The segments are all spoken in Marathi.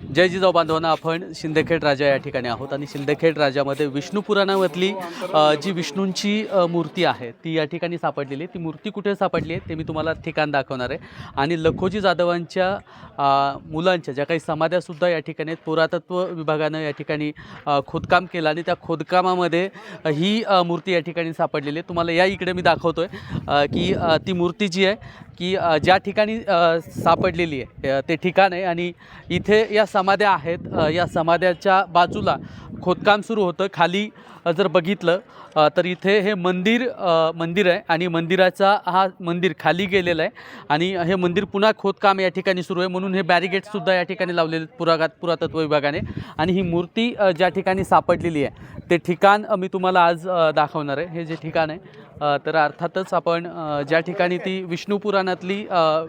जय जिजाऊ बांधवांना आपण शिंदखेड राजा या ठिकाणी आहोत आणि शिंदखेड राजामध्ये विष्णू पुराणामधली जी विष्णूंची मूर्ती आहे ती या ठिकाणी सापडलेली आहे. ती मूर्ती कुठे सापडली आहे ते मी तुम्हाला ठिकाण दाखवणार आहे. आणि लखोजी जाधवांच्या मुलांच्या ज्या काही समाध्यासुद्धा या ठिकाणी आहेत पुरातत्व विभागानं या ठिकाणी खोदकाम केलं आणि त्या खोदकामामध्ये ही मूर्ती या ठिकाणी सापडलेली आहे. तुम्हाला या इकडे मी दाखवतो आहे की ती मूर्ती जी आहे की ज्या ठिकाणी सापडलेली आहे ते ठिकाण आहे आणि इथे या समाध्या आहेत. या समाध्याच्या बाजूला खोदकाम सुरू होतं. खाली जर बघितलं तर इथे हे मंदिर मंदिर आहे आणि मंदिराचा हा मंदिर खाली गेलेला आहे आणि हे मंदिर पुन्हा खोदकाम या ठिकाणी सुरू आहे. म्हणून हे बॅरिगेटसुद्धा या ठिकाणी लावलेले पुरागात पुरातत्व विभागाने आणि ही मूर्ती ज्या ठिकाणी सापडलेली आहे ते ठिकाण मी तुम्हाला आज दाखवणार आहे. हे जे ठिकाण आहे तर अर्थातच आपण ज्या ठिकाणी ती विष्णू पुराणातली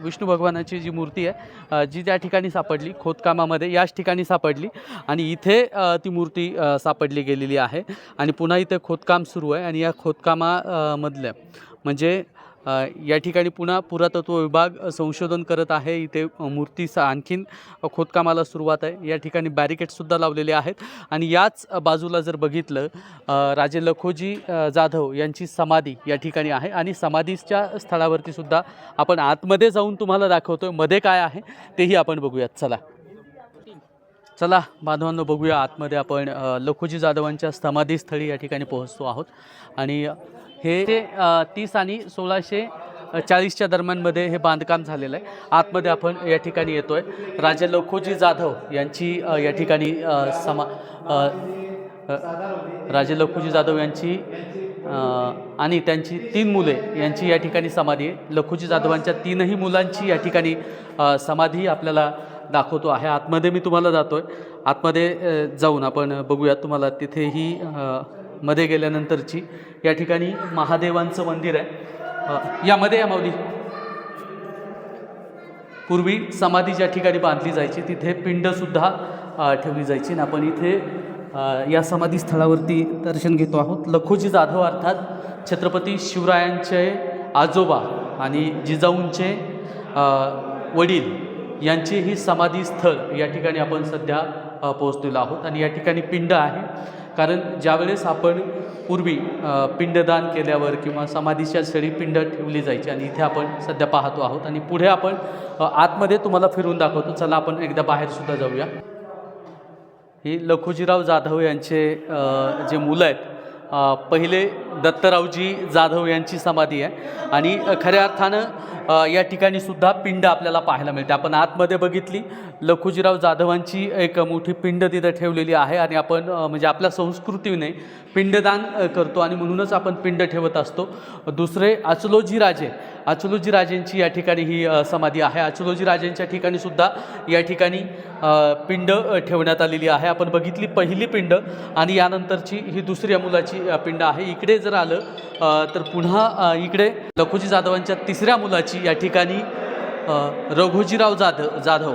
विष्णू भगवानाची जी मूर्ती आहे जी त्या ठिकाणी सापडली खोदकामामध्ये याच ठिकाणी सापडली आणि इथे ती मूर्ती सापडली गेलेली आहे आणि पुन्हा इथे खोदकाम सुरू आहे आणि या खोदकामामधल्या म्हणजे या ठिकाणी पुन्हा पुरातत्व विभाग संशोधन करत आहे. इथे मूर्तीचा आणखीन खोदकामाला सुरुवात आहे. या ठिकाणी बॅरिकेडसुद्धा लावलेले आहेत. आणि याच बाजूला जर बघितलं राजे लखोजी जाधव यांची समाधी या ठिकाणी आहे. आणि समाधीच्या स्थळावरती सुद्धा आपण आतमध्ये जाऊन तुम्हाला दाखवतोयमध्ये काय आहे तेही आपण बघूयात. चला. चला बांधवांनो बघूया आतमध्ये आपण लखोजी जाधवांच्या समाधीस्थळी या ठिकाणी पोहोचतो आहोत. आणि हे तीस आणि सोळाशे चाळीसच्या दरम्यानमध्ये हे बांधकाम झालेलं आहे. आतमध्ये आपण या ठिकाणी येतो आहे राजा लखोजी जाधव यांची या ठिकाणी समा राजे लखोजी जाधव यांची आणि त्यांची तीन मुले यांची या ठिकाणी समाधी आहे. लखोजी जाधवांच्या तीनही मुलांची या ठिकाणी समाधी आपल्याला दाखवतो आहे. आतमध्ये मी तुम्हाला जातो आहे आतमध्ये जाऊन आपण बघूयात तुम्हाला. तिथेही मध्ये गेल्यानंतरची या ठिकाणी महादेवांचं मंदिर आहे. यामध्ये या माऊली. पूर्वी समाधी ज्या ठिकाणी बांधली जायची तिथे पिंडसुद्धा ठेवली जायची. आणि आपण इथे या समाधी स्थळावरती दर्शन घेतो आहोत. लखोजी जाधव अर्थात छत्रपती शिवरायांचे आजोबा आणि जिजाऊंचे वडील यांचे ही समाधी स्थळ या ठिकाणी आपण सध्या पोहोचलेलो आहोत. आणि या ठिकाणी पिंड आहे. कारण ज्यावेळेस आपण पूर्वी पिंडदान केल्यावर किंवा समाधीच्या स्थळी पिंड ठेवली जायची आणि इथे आपण सध्या पाहतो आहोत आणि पुढे आपण आतमध्ये तुम्हाला फिरून दाखवतो. चला आपण एकदा बाहेरसुद्धा जाऊया. ही लखुजीराव जाधव यांचे जे मुलं आहेत पहिले दत्तरावजी जाधव यांची समाधी आहे. आणि खऱ्या अर्थानं या ठिकाणी सुद्धा पिंड आपल्याला पाहायला मिळते. आपण आतमध्ये बघितली लखुजीराव जाधवांची एक मोठी पिंड तिथं ठेवलेली आहे आणि आपण म्हणजे आपल्या संस्कृतीने पिंडदान करतो आणि म्हणूनच आपण पिंड ठेवत असतो. दुसरे अचलोजी राजे अचलोजी राजेंची या ठिकाणी ही समाधी आहे. अचलोजी राजेंच्या ठिकाणी सुद्धा या ठिकाणी पिंड ठेवण्यात आलेली आहे. आपण बघितली पहिली पिंड आणि यानंतरची ही दुसऱ्या मुलाची पिंड आहे. इकडे जर आलं तर पुन्हा इकडे लखोजी जाधवांच्या तिसऱ्या मुलाची या ठिकाणी रघोजीराव जाधव जाधव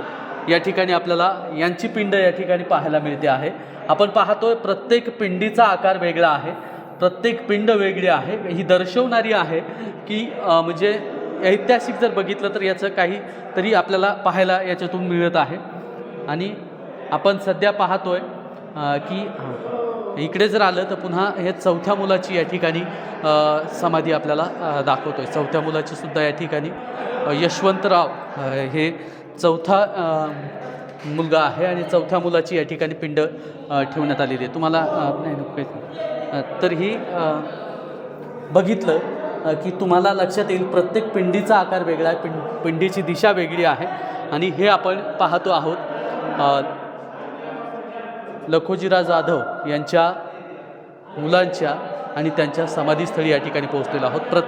या ठिकाणी आपल्याला यांची पिंड या ठिकाणी पाहायला मिळते आहे. आपण पाहतोय प्रत्येक पिंडीचा आकार वेगळा आहे प्रत्येक पिंड वेगळी आहे. ही दर्शवणारी आहे की म्हणजे ऐतिहासिक जर बघितलं तर याचं काही तरी आपल्याला पाहायला याच्यातून मिळत आहे. आणि आपण सध्या पाहतोय की हां, इकडे जर आलं तर पुन्हा हे चौथ्या मुलाची या ठिकाणी समाधी आपल्याला दाखवतो आहे चौथ्या मुलाची सुद्धा या ठिकाणी यशवंतराव हे चौथा मुलगा आहे आणि चौथ्या मुलाची या ठिकाणी पिंड ठेवण्यात आलेली आहे. तुम्हाला नाही नको तर ही बघितलं की तुम्हाला लक्षात येईल प्रत्येक पिंडीचा आकार वेगळा आहे पिं पिंडीची दिशा वेगळी आहे. आणि हे आपण पाहतो आहोत लखोजीराव जाधव यांच्या मुलांच्या आणि त्यांच्या समाधीस्थळी या ठिकाणी पोहोचलेलो आहोत. प्रत